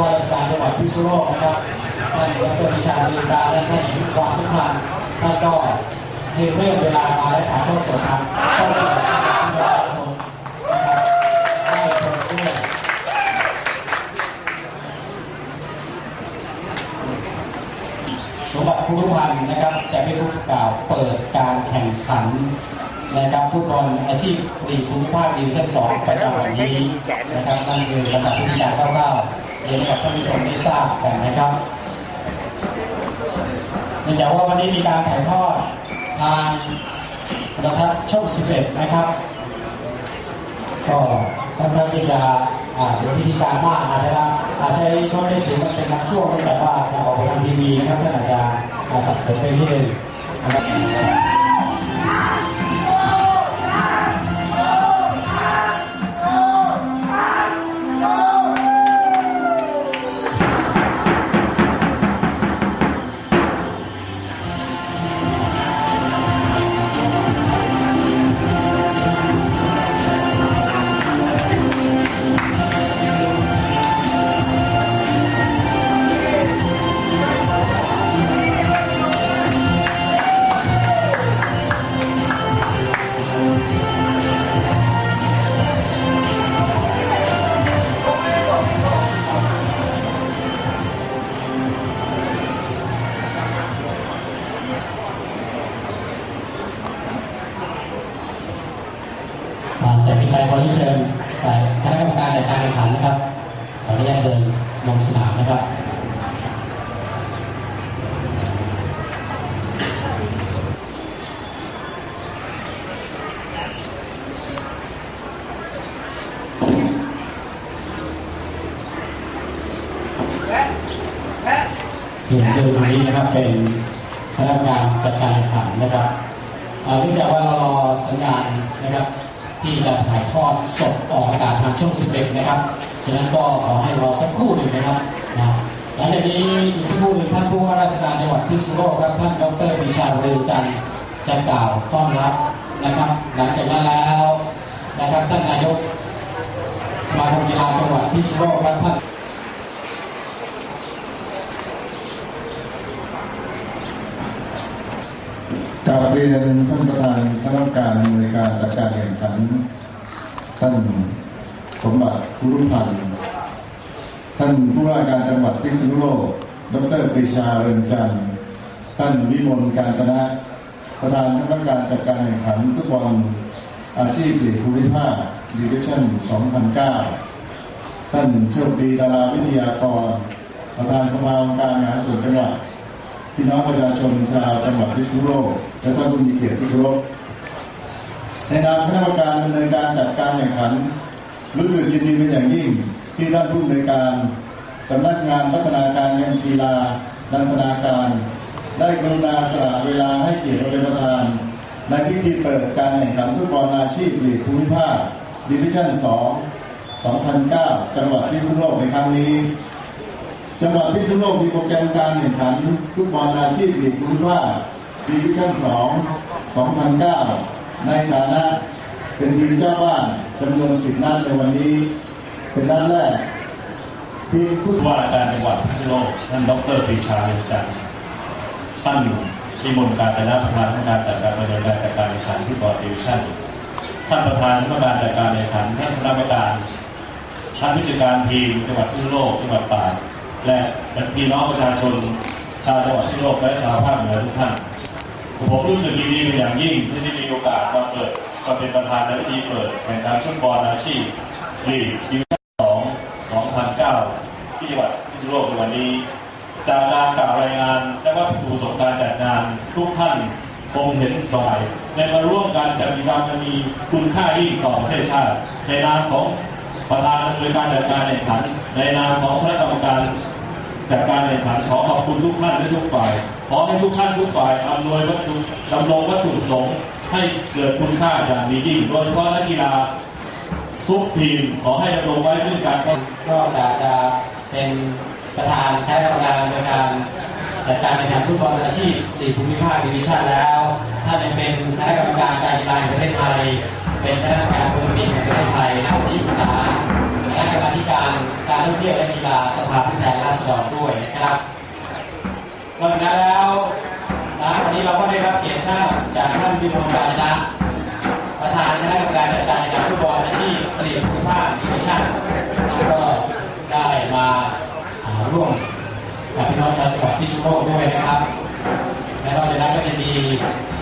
ว่าราชการจังหวัดพิษณุโลกนะครับท่านดรวิชาลีกาและท่านเห็นความสำคัญท่านก็ให้เริ่มเวลามาและถ่ายทอดสดทางก็ได้ชานนะครับได้ชมด้วยสมบัติภูมิพันธ์นะครับ จะเป็นผู้กล่าวเปิดการแข่งขันนะครับฟุตบอลอาชีพลีกภูมิภาคดิวิชั่น2ประจำวันนี้นะครับนั่นคือระดับพิทยา99เรียนกับท่านผู้ชมได้ทราบกันนะครับเนื่องจากว่าวันนี้มีการถ่ายทอดทางโทรทัศน์ช่อง11 นะครับ ก็ค่อนข้างที่จะอ่าเป็นพิธีการมากนะครับอาจจะไม่ได้เสียงเป็นบางช่วงแต่ว่าจะออกไปทางทีวีนะครับท่านอาจจะอ่าสับสนไปนิดนึงนะครับ จะมีใครขอเชิญฝ่ายคณะกรรมการจัดการแข่งขันนะครับขออนุญาตเดินลงสนามนะครับเห็นดูตรงนี้นะครับเป็นคณะกรรมการจัดการแข่งขันนะครับเนื่องจากว่าเรารอสัญญาณนะครับ ที่จะถ่ายทอดสดออกอากาศทางช่อง 11 นะครับฉะนั้นก็ขอให้รอสักครู่หนึ่งนะครับนะหลังจากนี้อีกสักครู่หนึ่งท่านผู้ว่าราชการจังหวัดพิษณุโลกครับท่านดรปิชาเรืองจันทร์จะกล่าวต้อนรับนะครับ หลังจากนั้นแล้วนะครับท่านนายกสมาคมกีฬาจังหวัดพิษณุโลกครับท่าน กาบเรียนท่านประธานคณะกรรมการในวยการจัดการแข่งขัน ท่านสมบัติคุรุพันธ์ท่านผู้ว่าการจังหวัดพิษณุโลก ดรปรีชาเรือนจันทร์ ท่านวิมลการตนะประธานคณะกรรมการจัดการแข่งขันฟุตบอลอาชีพลีกภูมิภาคดิวิชั่น 2009 ท่านโชคดีดาราวิทยากร ประธานสภาองค์การมหาส่วนจังหวัด พี่น้องประชาชนชาวจังหวัดพิษณุโลกและท่านผู้มีเกียรติที่เคารพในนามคณะกรรมการดำเนินการจัดการแข่งขัน รู้สึกยินดีเป็นอย่างยิ่งที่ท่านผู้อำนการสำนักงานพัฒนาการเงินกีฬาดันตนาการ ได้กรุณาสละเวลาให้เกียรติเป็นประธาน ในพิธีเปิดการแข่งขันฟุตบอลอาชีพลีกภูมิภาคดิวิชั่น 2 2009 จังหวัดพิษณุโลกในครั้งนี้ จังหวัดพิษณุโลกมีโปรแกรมการแข่งขันฟุตบอลอาชีพลีกภูมิภาดิวิชั่น2 2009 ในฐานะเป็นทีมเจ้าบ้านจำนวน10นัดในวันนี้ เป็นนัดแรกทีมฟุตบอลว่าการจังหวัดพิษณุโลกท่านดรปรีชาเรืองจันทร์ท่านพิมลการจนะประธานคณะการจัดการดำเนินการจัดการแข่งขันที่บอร์ดดิวิชั่นท่านประธานกรรมการจัดการแข่งขันท่านคณะกรรมการท่านผู้จัดการทีมจังหวัดพิษณุโลกจังหวัดตาก และพี่น้องประชาชนชาวจังหวัดพิษณุโลกและชาวภาคเหนือทุกท่านผมรู้สึกดีๆเป็นอย่างยิ่งที่ได้มีโอกาสมาเปิดมาเป็นประธานในพิธีเปิดแข่งขันฟุตบอลอาชีพลีกดิวิชั่นสอง2009ที่จังหวัดพิษณุโลกในวันนี้จากการกล่าวรายงานและก็ผู้ประสบการจัดงานทุกท่านคงเห็นสมัยในมาร่วมการจัดกิจกรรมมีคุณค่ายิ่งต่อประเทศชาติ ในนามของประธานบริการจัดการแข่งขัน ในนามของคณะกรรมการ จากการแข่งขันขอขอบคุณทุกท่านและทุกฝ่าย ขอให้ทุกท่านทุกฝ่ายอำนวยวัตถุดำรงวัตถุประสงค์ให้เกิดคุณค่าอย่างดียิ่งโดยเฉพาะนักกีฬาทุกทีมขอให้ดำรงไว้ซึ่งการก็จะจะเป็นประธานคณะกรรมการในการจัดการแข่งขันฟุตบอลอาชีพลีภูมิภาคดิวิชั่นแล้วท่านยังเป็นคณะกรรมการการกีฬาแห่งประเทศไทย เป็นคณะกรรมการโอลิมปิกแห่งประเทศไทย ณะกรรมธิการการท่องเที่ยวและกีฬาสภาผู้แทนราษฎรด้วยนะครับนอกจากนั้นแล้วนะวันนี้เราก็ได้รับเกียรติชาจากท่านบิมลกาญนะประธานคณะกรรมการจัดการการฟุตบอลอาชีพเปลี่ยนภูมิภาคดิวิชันแล้วก็ได้มาร่วมกับพี่น้องชาวจังหวัดพิษณุโลกด้วยนะครับและนอกจากนั้นก็จะมี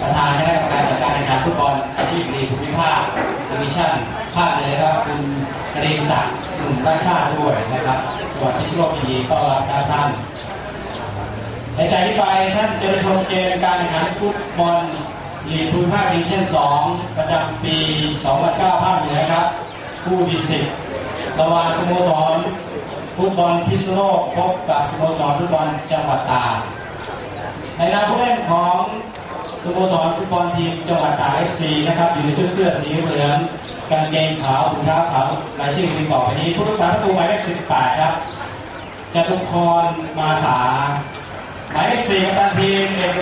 ประธานคณะกรรมการจัดการแข่งขันฟุตบอลอาชีพปรีนภูมิภาคดิวิชันภาคเลยนะครับคุณเรียงศักดิ์ หนุ่มราชชาติด้วยนะครับจังหวัดพิษณุโลกยินดีต้อนรับท่าน ในใจที่ไปท่านจะชมเกมการแข่งขันฟุตบอลลีกภูมิภาคดิวิชั่น2ประจำปี 2009ภาคเหนือครับคู่ที่10ระหว่างสโมสรฟุตบอลพิษณุโลกพบกับสโมสรฟุตบอลจังหวัดตากในนามผู้เล่นของสโมสรฟุตบอลทีมจังหวัดตากเอฟซีนะครับอยู่ในชุดเสื้อสีเหลือง กางเกงขาวถุงเท้าขาวรายชื่อมีต่อไปนี้ผู้รักษาประตูหมายเลข18ครับจตุพรมาสาหมายเลขสี่กัปตันทีมเอกพ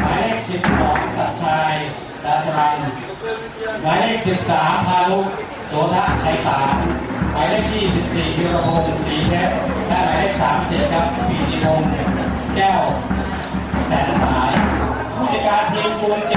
หมายเลขสิบสองสัญชัยดาสรันหมายเลขสิบสามพาลุโสทะชัยสาร หมายเลขยี่สิบสี่พิรพงศ์ศรีเพชรและหมายเลขสามสิบครับปีติพงศ์แก้วแสนสาย ผู้จัดการทีมฟูนเจ